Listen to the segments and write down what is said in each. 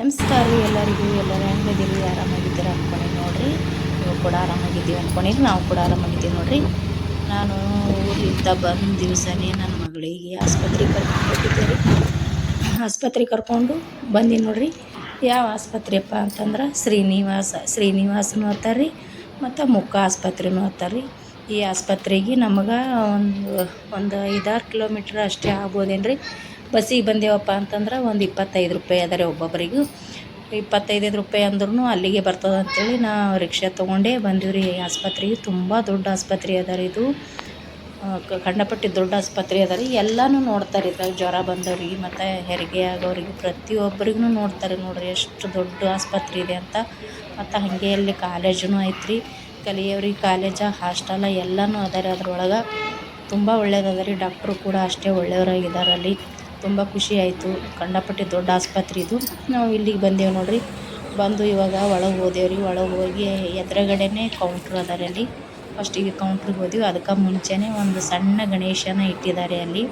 ನಮಸ್ಕಾರ ರೀ ಎಲ್ಲರಿಗೂ. ಎಲ್ಲರೂ ಹೆಂಗಿದ್ದೀರಿ? ಆರಾಮಾಗಿದ್ದೀರಾ ಅಂದ್ಕೊಂಡಿರಿ ನೋಡಿರಿ. ನೀವು ಕೂಡ ಆರಾಮಾಗಿದ್ದೀವಿ ಅಂದ್ಕೊಂಡಿರಿ ನಾವು ಕೂಡ ಆರಾಮಾಗಿದ್ದೀವಿ ನೋಡಿರಿ. ನಾನು ಊರಿಂದ ಬಂದ ದಿವಸನೇ ನನ್ನ ಮಗಳಿಗೆ ಆಸ್ಪತ್ರೆಗೆ ಕರ್ಕೊಂಡು ಹೋಗಿದ್ದೆ ರೀ. ಆಸ್ಪತ್ರೆಗೆ ಕರ್ಕೊಂಡು ಬಂದೀನಿ ನೋಡಿರಿ. ಯಾವ ಆಸ್ಪತ್ರೆಯಪ್ಪ ಅಂತಂದ್ರೆ ಶ್ರೀನಿವಾಸ ಶ್ರೀನಿವಾಸನೂ ಅಂತಾರೆ ರೀ, ಮತ್ತು ಮುಕ್ಕ ಆಸ್ಪತ್ರೆನೂ ರೀ. ಈ ಆಸ್ಪತ್ರೆಗೆ ನಮಗೆ ಒಂದು ಒಂದು ಐದಾರು ಕಿಲೋಮೀಟ್ರ್ ಅಷ್ಟೇ ಆಗ್ಬೋದೇನು ರೀ ಬಸ್ಸಿಗೆ ಬಂದೇವಪ್ಪ ಅಂತಂದ್ರೆ ಒಂದು ಇಪ್ಪತ್ತೈದು ರೂಪಾಯಿ ಅದ ರೀ ಒಬ್ಬೊಬ್ಬರಿಗೂ ಇಪ್ಪತ್ತೈದೈದು ರೂಪಾಯಿ ಅಂದ್ರೂ ಅಲ್ಲಿಗೆ ಬರ್ತದೆ ಅಂತೇಳಿ ನಾ ರಿಕ್ಷಾ ತೊಗೊಂಡೇ ಬಂದೀವಿ ರೀ. ಆಸ್ಪತ್ರೆಗೆ ತುಂಬ ದೊಡ್ಡ ಆಸ್ಪತ್ರೆ ಅದ ರೀ ಇದು. ಕಂಡಪಟ್ಟಿ ದೊಡ್ಡ ಆಸ್ಪತ್ರೆ ಅದ ರೀ. ಎಲ್ಲನೂ ನೋಡ್ತಾರೆ ಇದ್ರಾಗ ಜ್ವರ ಬಂದವ್ರಿಗೆ ಮತ್ತು ಹೆರಿಗೆ ಆಗೋರಿಗೆ ಪ್ರತಿಯೊಬ್ಬರಿಗೂ ನೋಡ್ತಾರೆ ನೋಡಿರಿ. ಎಷ್ಟು ದೊಡ್ಡ ಆಸ್ಪತ್ರೆ ಇದೆ ಅಂತ. ಮತ್ತು ಹಾಗೆ ಅಲ್ಲಿ ಕಾಲೇಜೂ ಐತ್ರಿ. ಕಲಿಯೋರಿಗೆ ಕಾಲೇಜ, ಹಾಸ್ಟೆಲ, ಎಲ್ಲನೂ ಅದ ರೀ ಅದ್ರೊಳಗೆ. ತುಂಬ ಒಳ್ಳೇದದ ರೀ, ಡಾಕ್ಟ್ರು ಕೂಡ ಅಷ್ಟೇ ಒಳ್ಳೆಯವರಾಗಿದ್ದಾರೆ ಅಲ್ಲಿ. ತುಂಬ ಖುಷಿ ಆಯಿತು. ಕಂಡಪಟ್ಟೆ ದೊಡ್ಡ ಆಸ್ಪತ್ರೆ ಇದು. ನಾವು ಇಲ್ಲಿಗೆ ಬಂದೇವು ನೋಡಿರಿ. ಬಂದು ಇವಾಗ ಒಳಗೆ ಹೋದೇವು ರೀ ಒಳಗೆ ಹೋಗಿ ಎದುರುಗಡೆನೇ ಕೌಂಟ್ರ್ ಅದ ರೀ ಅಲ್ಲಿ ಫಸ್ಟಿಗೆ ಕೌಂಟ್ರಿಗೆ ಹೋದ್ವಿ. ಅದಕ್ಕೆ ಮುಂಚೆನೇ ಒಂದು ಸಣ್ಣ ಗಣೇಶನ ಇಟ್ಟಿದ್ದಾರೆ ಅಲ್ಲಿ.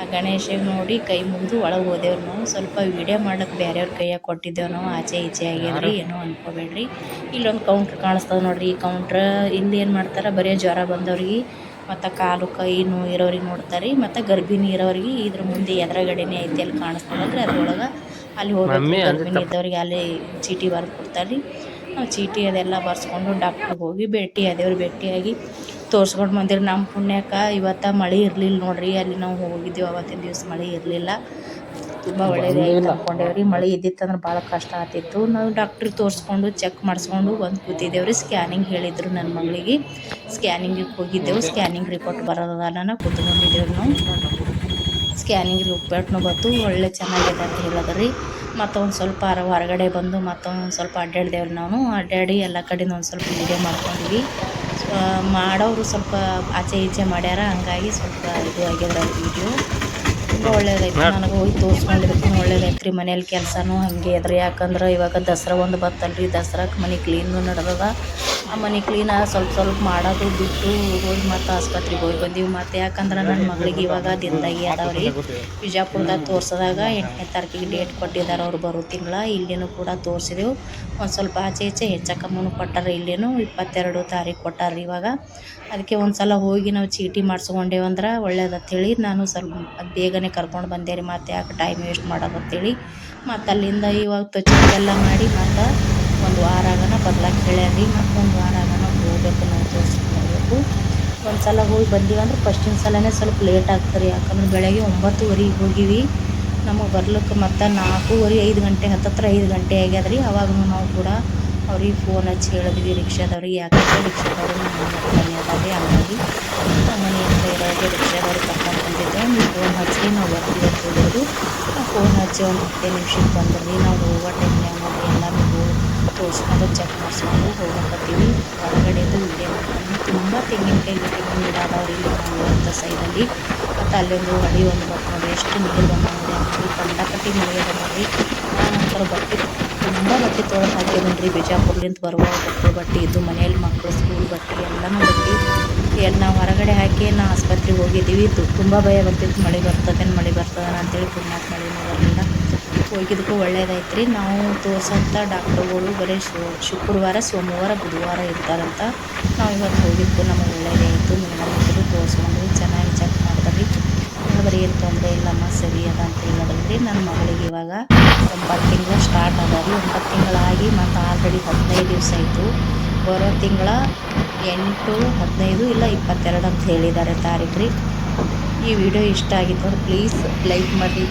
ಆ ಗಣೇಶಗೆ ನೋಡಿ ಕೈ ಮುಗಿದು ಒಳಗೆ ಹೋದೆವು ನಾವು. ಸ್ವಲ್ಪ ವೀಡಿಯೋ ಮಾಡಕ್ಕೆ ಬೇರೆಯವ್ರ ಕೈಯಾಗ ಕೊಟ್ಟಿದ್ದೇವೆ ನಾವು. ಆಚೆ ಈಚೆ ಆಗ್ಯದ್ರಿ ಏನೋ ಅನ್ಕೋಬೇಡ್ರಿ. ಇಲ್ಲೊಂದು ಕೌಂಟ್ರ್ ಕಾಣಿಸ್ತದೆ ನೋಡಿರಿ. ಈ ಕೌಂಟ್ರ್ ಇಲ್ಲಿ ಏನು ಮಾಡ್ತಾರೆ? ಬರೀ ಜ್ವರ ಬಂದವ್ರಿಗೆ ಮತ್ತು ಕಾಲು ಕೈ ನೋವು ಇರೋರಿಗೆ ನೋಡ್ತಾರೆ. ರೀ ಮತ್ತು ಗರ್ಭಿಣಿ ಇರೋರಿಗೆ ಇದ್ರ ಮುಂದೆ ಎದುರುಗಡೆನೇ ಐತಿ ಅಲ್ಲಿ ಕಾಣಿಸ್ತದಲ್ರಿ ಅದ್ರೊಳಗೆ ಅಲ್ಲಿ ಹೋಗಿ ಗರ್ಭಿಣಿ ಇದ್ದವ್ರಿಗೆ ಅಲ್ಲಿ ಚೀಟಿ ಬರೆದು ಕೊಡ್ತಾರೆ ರೀ ನಾವು ಚೀಟಿ ಅದೆಲ್ಲ ಬರ್ಸ್ಕೊಂಡು ಡಾಕ್ಟ್ರಿಗೆ ಹೋಗಿ ಭೇಟಿ ಆದೇವ್ರಿ ಭೇಟಿಯಾಗಿ ತೋರ್ಸ್ಕೊಂಡು ಬಂದಿರಿ ನಮ್ಮ ಪುಣ್ಯಕ್ಕೆ. ಇವತ್ತು ಮಳೆ ಇರಲಿಲ್ಲ ನೋಡ್ರಿ, ಅಲ್ಲಿ ನಾವು ಹೋಗಿದ್ದೀವಿ ಅವತ್ತಿನ ದಿವಸ ಮಳೆ ಇರಲಿಲ್ಲ. ತುಂಬ ಒಳ್ಳೇದೇ ಅಂದ್ಕೊಂಡೇವ್ರಿ ಮಳೆ ಇದ್ದಿತ್ತಂದ್ರೆ ಭಾಳ ಕಷ್ಟ ಆಗ್ತಿತ್ತು. ನಾವು ಡಾಕ್ಟ್ರಿಗೆ ತೋರಿಸ್ಕೊಂಡು ಚೆಕ್ ಮಾಡಿಸ್ಕೊಂಡು ಒಂದು ಕೂತಿದ್ದೇವೆ ರೀ ಸ್ಕ್ಯಾನಿಂಗ್ ಹೇಳಿದ್ರು ನನ್ನ ಮಗಳಿಗೆ. ಸ್ಕ್ಯಾನಿಂಗಿಗೆ ಹೋಗಿದ್ದೆವು. ಸ್ಕ್ಯಾನಿಂಗ್ ರಿಪೋರ್ಟ್ ಬರೋದಾನ ಕೂತ್ಕೊಂಡಿದ್ದೇವೆ ನಾವು. ಸ್ಕ್ಯಾನಿಂಗ್ ರಿಪೋರ್ಟ್ನು ಬಂತು. ಒಳ್ಳೆ ಚೆನ್ನಾಗಿದೆ ಅಂತ ಹೇಳದ್ರಿ. ರೀ ಮತ್ತೊಂದು ಸ್ವಲ್ಪ ಹೊರಗಡೆ ಬಂದು ಮತ್ತೊಂದು ಸ್ವಲ್ಪ ಅಡ್ಡಾಡಿದೇವ್ರಿ ನಾವು ಅಡ್ಡಾಡಿ ಎಲ್ಲ ಕಡೆಯಿಂದ ಒಂದು ಸ್ವಲ್ಪ ವೀಡಿಯೋ ಮಾಡ್ಕೊಂಡ್ವಿ. ಮಾಡೋರು ಸ್ವಲ್ಪ ಆಚೆ ಈಚೆ ಮಾಡ್ಯಾರ ಹಂಗಾಗಿ ಸ್ವಲ್ಪ ಇದು ಆಗ್ಯದ ವೀಡಿಯೋ ತುಂಬ ಒಳ್ಳೇದೈತಿ ನನಗೆ ಹೋಗಿ ತೋರಿಸ್ಕೊಂಡಿರ್ತೀನಿ ಒಳ್ಳೇದೈತೆ ರೀ ಮನೇಲಿ ಕೆಲಸನೂ ಹಾಗೆ ಅದ್ರಿ ಯಾಕಂದ್ರೆ ಇವಾಗ ದಸರಾ ಒಂದು ಬತ್ತಲ್ರಿ ದಸರಾಕ್ಕೆ ಮನೆ ಕ್ಲೀನು ನಡೆದದ. ಆ ಮನೆ ಕ್ಲೀನ ಸ್ವಲ್ಪ ಸ್ವಲ್ಪ ಮಾಡೋದು ಬಿಟ್ಟು ಹೋಗಿ ಮತ್ತು ಆಸ್ಪತ್ರೆಗೆ ಹೋಗಿ ಬಂದೀವಿ. ಮತ್ತು ಯಾಕಂದ್ರೆ ನನ್ನ ಮಗಳಿಗೆ ಇವಾಗ ದಿನದಾಗಿ ಅದಾವ ರೀ. ಬಿಜಾಪುರದಾಗ ತೋರ್ಸೋದಾಗ ಎಂಟನೇ ತಾರೀಕಿಗೆ ಡೇಟ್ ಕೊಟ್ಟಿದ್ದಾರೆ ಅವ್ರು ಬರೋ ತಿಂಗಳ. ಇಲ್ಲಿನೂ ಕೂಡ ತೋರಿಸಿದೆವು. ಒಂದು ಸ್ವಲ್ಪ ಆಚೆ ಈಚೆ ಹೆಚ್ಚು ಕಮ್ಮಿ ಕೊಟ್ಟಾರೆ ಇಲ್ಲೇನು. ಇಪ್ಪತ್ತೆರಡು ತಾರೀಕು ಕೊಟ್ಟಾರ ಇವಾಗ. ಅದಕ್ಕೆ ಒಂದು ಸಲ ಹೋಗಿ ನಾವು ಚೀಟಿ ಮಾಡಿಸ್ಕೊಂಡೇವಂದ್ರೆ ಒಳ್ಳೇದಂತೇಳಿ ನಾನು ಸ್ವಲ್ಪ ಬೇಗನೆ ಕರ್ಕೊಂಡು ಬಂದೆ ರೀ. ಮತ್ತು ಯಾಕೆ ಟೈಮ್ ವೇಸ್ಟ್ ಮಾಡೋದು ಅಂತೇಳಿ ಮತ್ತು ಅಲ್ಲಿಂದ ಇವಾಗ ಎಲ್ಲ ಮಾಡಿ ಮತ್ತು ಒಂದು ವಾರ ಆಗನ ಬರ್ಲಕ್ಕೆ ಹೇಳ್ಯಾರಿ ಮತ್ತು ಒಂದು ವಾರ ಆಗನ ಹೋಗ್ಬೇಕು ನಾವು ತೋರಿಸ್ಕೊಳ್ಬೇಕು ಒಂದು ಸಲ ಹೋಗಿ ಬಂದೀವಂದ್ರೆ ಫಸ್ಟಿನ ಸಲನೇ ಸ್ವಲ್ಪ ಲೇಟ್ ಆಗ್ತದೆ ರೀ ಯಾಕಂದ್ರೆ ಬೆಳಗ್ಗೆ ಒಂಬತ್ತುವರೆಗೆ ಹೋಗಿವಿ. ನಮಗೆ ಬರ್ಲಿಕ್ಕೆ ಮತ್ತು ನಾಲ್ಕೂವರೆ, ಐದು ಗಂಟೆ, ಹತ್ತತ್ರ ಐದು ಗಂಟೆ ಆಗ್ಯದ ರೀ ಅವಾಗೂ ನಾವು ಕೂಡ ಅವ್ರಿಗೆ ಫೋನ್ ಹಚ್ಚಿ ಹೇಳಿದ್ವಿ ರಿಕ್ಷಾದವ್ರಿಗೆ ಯಾಕಂದ್ರೆ ರಿಕ್ಷಾದವ್ರು ನಮ್ಮ ಮನೆ ಅದಾವೆ, ಹಂಗಾಗಿ ರಿಕ್ಷಾದವ್ರಿಗೆ ಕರ್ಕೊಂಡು ಬಂದಿದ್ದೆ ನೀವು ಫೋನ್ ಹಚ್ಚಿ ನಾವು ಬರ್ತೀವಿ ಅಂತ ಹೇಳಿದ್ರು. ಫೋನ್ ಹಚ್ಚಿ ಒಂದು ಹತ್ತೇ ನಿಮಿಷಕ್ಕೆ ಬಂದ್ರಿ ನಾವು ಹೋಗೋ ಟೈಮ್ನಾಗ ಎಲ್ಲ ತೋರಿಸ್ಕೊಂಡು ಚೆಕ್ ಮಾಡಿಸ್ಕೊಂಡು ಹೋಗಕತ್ತೀವಿ ಹೊರಗಡೆದು ವೀಡಿಯೋ ಮಾಡ್ಕೊಂಡು ತುಂಬ ತೆಂಗಿನಕಾಯಿ ತೆಂಗಿನ ಗಿಡ ಅದಾವ್ರಿ ಇಲ್ಲಿ ನಾವು ಸೈಡಲ್ಲಿ ಮತ್ತು ಅಲ್ಲೊಂದು ಹಳಿ ಒಂದು ಬರ್ತದೆ ನೋಡಿ ಎಷ್ಟು ನೀರು ಬಂದಾವೆ ಅಂತ ಕಂಡಪಟ್ಟಿ ಮಳೆ ಅದ ನಂತರ ನಾನಂತರ ಬಟ್ಟೆ ತುಂಬ ಬಟ್ಟೆ ತೊಳೆದು ಹಾಕಿದ್ರಿ ಬಿಜಾಪುರ್ಲಿಂದ ಬರುವ ಮಕ್ಕಳು ಬಟ್ಟೆ ಇದು ಮನೆಯಲ್ಲಿ ಮಕ್ಕಳು ಸ್ಕೂಲ್ ಬಟ್ಟೆ ಎಲ್ಲನೂ ಬಟ್ಟೆ. ಎಲ್ಲ ನಾವು ಹೊರಗಡೆ ಹಾಕಿ ನಾ ಆಸ್ಪತ್ರೆಗೆ ಹೋಗಿದ್ದೀವಿ. ತುಂಬ ಭಯ ಬರ್ತಿತ್ತು. ಮಳೆ ಬರ್ತದೇನು ಮಳೆ ಬರ್ತದೇನೋ ಅಂತೇಳಿ ಪುಣ್ಯಾತ್ ಮಳೆನೂ ಬರಲಿಲ್ಲ. ಹೋಗಿದ್ದಕ್ಕೂ ಒಳ್ಳೇದಾಯ್ತು ರೀ ನಾವು ತೋರ್ಸೋಂಥ ಡಾಕ್ಟ್ರುಗಳು ಬರೀ ಶುಕ್ರವಾರ, ಸೋಮವಾರ, ಬುಧವಾರ ಇರ್ತಾರಂತ. ನಾವು ಇವತ್ತು ಹೋಗಿದ್ದು ನಮಗೆ ಒಳ್ಳೇದಾಯಿತು ಮೇಡಮ್ ತೋರಿಸ್ಕೊಂಡ್ವಿ ಚೆನ್ನಾಗಿ ಚೆಕ್ ಮಾಡಿದ್ರಿ. ಬರೀ ಏನು ತೊಂದರೆ ಇಲ್ಲಮ್ಮ ಸರಿ ಅದ ಅಂತ ಹೇಳಿದ್ರಿ ನನ್ನ ಮಗಳಿಗೆ ಇವಾಗ ಒಂಬತ್ತು ತಿಂಗಳು ಸ್ಟಾರ್ಟ್ ಅದ ರೀ ಒಂಬತ್ತು ತಿಂಗಳಾಗಿ ಮತ್ತು ಆಲ್ರೆಡಿ ಹದಿನೈದು ದಿವಸ ಆಯಿತು. ಬರೋ ತಿಂಗಳ ಎಂಟು, ಹದಿನೈದು ಇಲ್ಲ ಇಪ್ಪತ್ತೆರಡು ಅಂತ ಹೇಳಿದ್ದಾರೆ ತಾರೀಕು ರೀ ಈ ವಿಡಿಯೋ ಇಷ್ಟ ಆಗಿತ್ತು ಪ್ಲೀಸ್ ಲೈಕ್ ಮಾಡಿ